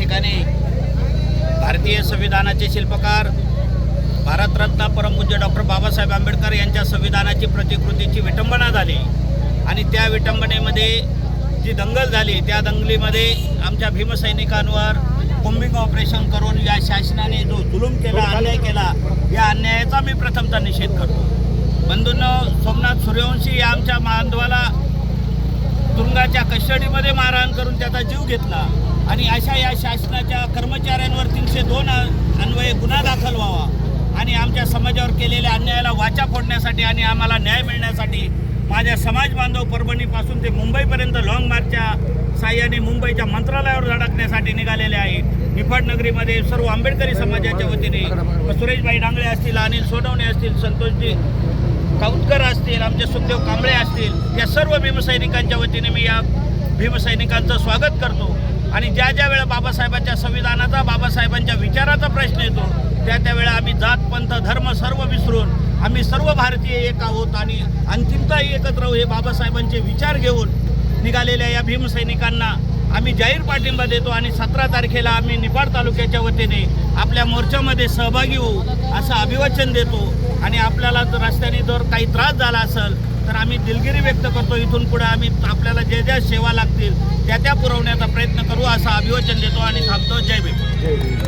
ठिकाणी भारतीय संविधानाचे शिल्पकार भारतरत्न परमपूज्य डॉक्टर बाबासाहेब आंबेडकर यांच्या संविधानाची प्रतिकृतीची विटंबना झाली. आणि त्या विटंबनेमध्ये जी दंगल झाली त्या दंगलीमध्ये आमच्या भीमसैनिकांवर कोम्बिंग ऑपरेशन करून या शासनाने जो जुलूम केला अन्याय केला या अन्यायाचा मी प्रथमतः निषेध करतो. बंधूंनो सोमनाथ सूर्यवंशी या आमच्या बांधवाला तुरुंगाच्या कस्टडीमध्ये मारहाण करून त्याचा जीव घेतला आणि अशा या शासनाच्या कर्मचाऱ्यांवर तीनशे दोन अन्वये गुन्हा दाखल व्हावा आणि आमच्या समाजावर केलेल्या अन्यायाला वाचा फोडण्यासाठी आणि आम्हाला न्याय मिळण्यासाठी माझ्या समाज बांधव परभणीपासून ते मुंबईपर्यंत लाँग मार्चच्या साह्याने मुंबईच्या मंत्रालयावर धडकण्यासाठी निघालेले आहेत. निफाड नगरीमध्ये सर्व आंबेडकरी समाजाच्या वतीने सुरेशभाई डांगळे असतील अनिल सोनवणे असतील संतोषजी काउतकर असतील आमचे सुखदेव कांबळे असतील या सर्व भीमसैनिकांच्या वतीने मी या भीमसैनिकांचं स्वागत करतो. आणि ज्या ज्या वेळा बाबासाहेबांच्या संविधानाचा बाबासाहेबांच्या विचाराचा प्रश्न येतो त्या त्यावेळा आम्ही जात पंथ धर्म सर्व विसरून आम्ही सर्व भारतीय एक आहोत आणि अंतिमताही एकत्र हे बाबासाहेबांचे विचार घेऊन निघालेल्या या भीमसैनिकांना आम्ही जाहीर पाठिंबा देतो आणि सतरा तारखेला आम्ही निफाड तालुक्याच्या वतीने आपल्या मोर्चामध्ये सहभागी होऊ असं अभिवाचन देतो. आणि आपल्याला जर रस्त्याने जर काही त्रास झाला असेल तर आम्ही दिलगिरी व्यक्त करतो. इथून पुढे आम्ही आपल्याला ज्या ज्या सेवा लागतील त्या त्या पुरवण्याचा प्रयत्न करू असं अभिवाचन देतो आणि थांबतो. जय भीम.